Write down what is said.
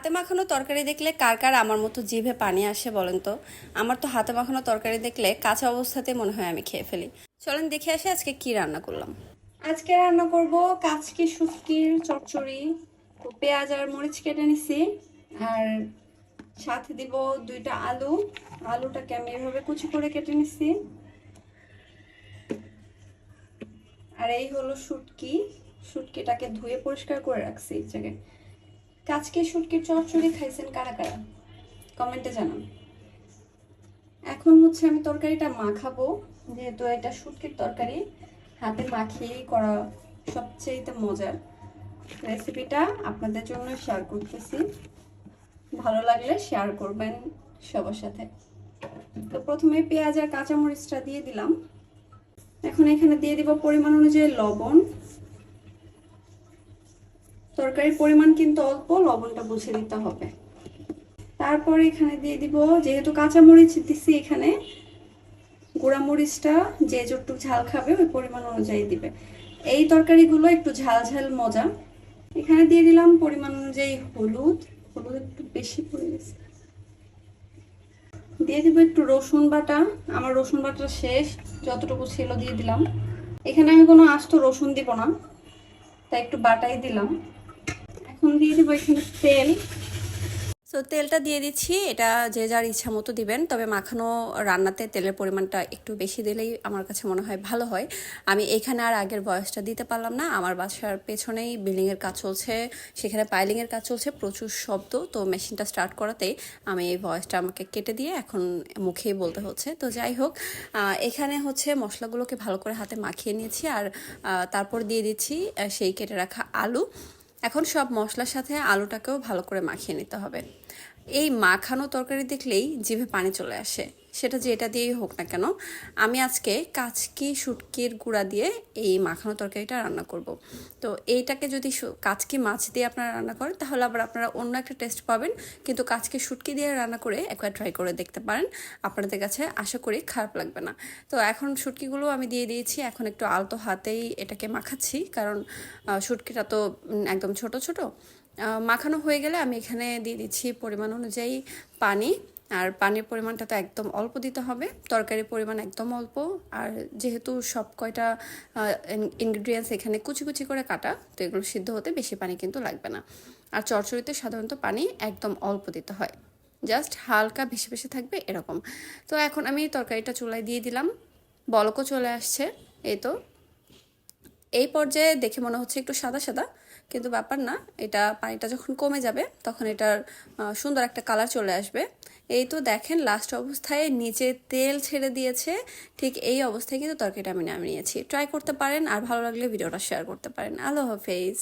হাতে মাখানো তরকারি দেখলে কার কার আমার মতো জিভে পানি আসে বলেন তো? আমার তো হাতে মাখানো তরকারি দেখলে কাঁচা অবস্থাতে মনে হয় আমি খেয়ে ফেলি। চলেন দেখে আসি আজকে কি রান্না করলাম। আজকে রান্না করব কাচকি শুটকির চচ্চড়ি পেঁয়াজ আর মরিচ কেটে নিছি। আর সাথে দিব দুইটা আলু। আলুটাকে আমি এভাবে কুচি করে কেটে নিছি। আর এই হলো শুটকি। শুটকিটাকে ধুয়ে পরিষ্কার করে রাখছি। এই জায়গায় কাচকি শুটকির চচ্চড়ি খাইছেন কারা কারা? কমেন্টে জানান। এখন হচ্ছে আমি তরকারিটা মাখাবো, যেহেতু এটা শুটকির তরকারি, হাতে মাখিয়েই করা সবচেয়ে মজার রেসিপিটা আপনাদের জন্য শেয়ার করতেছি। ভালো লাগলে শেয়ার করবেন সবার সাথে। তো প্রথমে পেঁয়াজ আর কাঁচামরিচটা দিয়ে দিলাম। এখন এখানে দিয়ে দিব পরিমাণ অনুযায়ী লবণ। তরকারির পরিমাণ কিন্তু অল্প, লবণটা বুঝে দিতে হবে। তারপর এখানে দিয়ে দিব, যেহেতু কাঁচামরিচ দিছি এখানে গুঁড়া মরিচটা যে যতটুকু ঝাল খাবে ওই পরিমাণ অনুযায়ী দিবে। এই তরকারিগুলো একটু ঝাল ঝাল মজা। এখানে দিয়ে দিলাম পরিমাণ অনুযায়ী হলুদ হলুদ একটু বেশি পড়ে গেছে। দিয়ে দিব একটু রসুন বাটা, আমার রসুন বাটা শেষ, যতটুকু ছিল দিয়ে দিলাম। এখানে আমি কোনো আস্ত রসুন দিব না, তাই একটু বাটাই দিলাম। এখন দিয়ে দিব এখানে তেল। সো তেলটা দিয়ে দিচ্ছি। এটা যে যার ইচ্ছা মতো দিবেন। তবে মাখানো রান্নাতে তেলের পরিমাণটা একটু বেশি দিলেই আমার কাছে মনে হয় ভালো হয়। আমি এখানে আর আগের বয়সটা দিতে পারলাম না। আমার বাসার পেছনেই বিল্ডিংয়ের কাজ চলছে। সেখানে পাইলিংয়ের কাজ চলছে। প্রচুর শব্দ। তো মেশিনটা স্টার্ট করাতেই আমি এই বয়সটা আমাকে কেটে দিয়ে এখন মুখেই বলতে হচ্ছে। তো যাই হোক এখানে হচ্ছে মশলাগুলোকে ভালো করে হাতে মাখিয়ে নিয়েছি। আর তারপর দিয়ে দিচ্ছি সেই কেটে রাখা আলু। এখন সব মশলার সাথে আলুটাকেও ভালো করে মাখিয়ে নিতে হবে। এই মাখানো তরকারি দেখলেই জিভে পানি চলে আসে। সেটা যে এটা দিয়েই হোক না কেন, আমি আজকে কাচকি, শুটকির গুঁড়া দিয়ে এই মাখানো তরকারিটা রান্না করব। তো এইটাকে যদি কাচকি মাছ দিয়ে আপনারা রান্না করেন, তাহলে আবার আপনারা অন্য একটা টেস্ট পাবেন। কিন্তু কাচকি, শুটকি দিয়ে রান্না করে একবার ট্রাই করে দেখতে পারেন। আপনাদের কাছে আশা করি খারাপ লাগবে না। তো এখন শুটকিগুলো আমি দিয়ে দিয়েছি, এখন একটু আলতো হাতেই এটাকে মাখাচ্ছি। কারণ শুটকিটা তো একদম ছোট ছোট। মাখানো হয়ে গেলে আমি এখানে দিয়ে দিচ্ছি পরিমাণ অনুযায়ী পানি। আর পানির পরিমাণটা তো একদম অল্প দিতে হবে। তরকারির পরিমাণ একদম অল্প। আর যেহেতু সব কয়টা ইনগ্রিডিয়েন্টস এখানে কুচি কুচি করে কাটা, তো এগুলো সিদ্ধ হতে বেশি পানি কিন্তু লাগবে না। আর চচ্চড়িতে সাধারণত পানি একদম অল্প দিতে হয়। জাস্ট হালকা ভেসে ভেসে থাকবে এরকম। তো এখন আমি তরকারিটা চুলায় দিয়ে দিলাম। বলকও চলে আসছে। এই তো। এই পর্যায়ে দেখে মনে হচ্ছে একটু সাদা সাদা। কিন্তু ব্যাপার না, এটা পানিটা যখন কমে যাবে, তখন এটার সুন্দর একটা কালার চলে আসবে। এই তো দেখেন লাস্ট অবস্থায় নিচে তেল ছেড়ে দিয়েছে, ঠিক এই অবস্থায় কিন্তু তরকারিটা আমি নামিয়ে নিয়েছি। ট্রাই করতে পারেন, আর ভালো লাগলে ভিডিওটা শেয়ার করতে পারেন। আল্লাহ হাফেজ।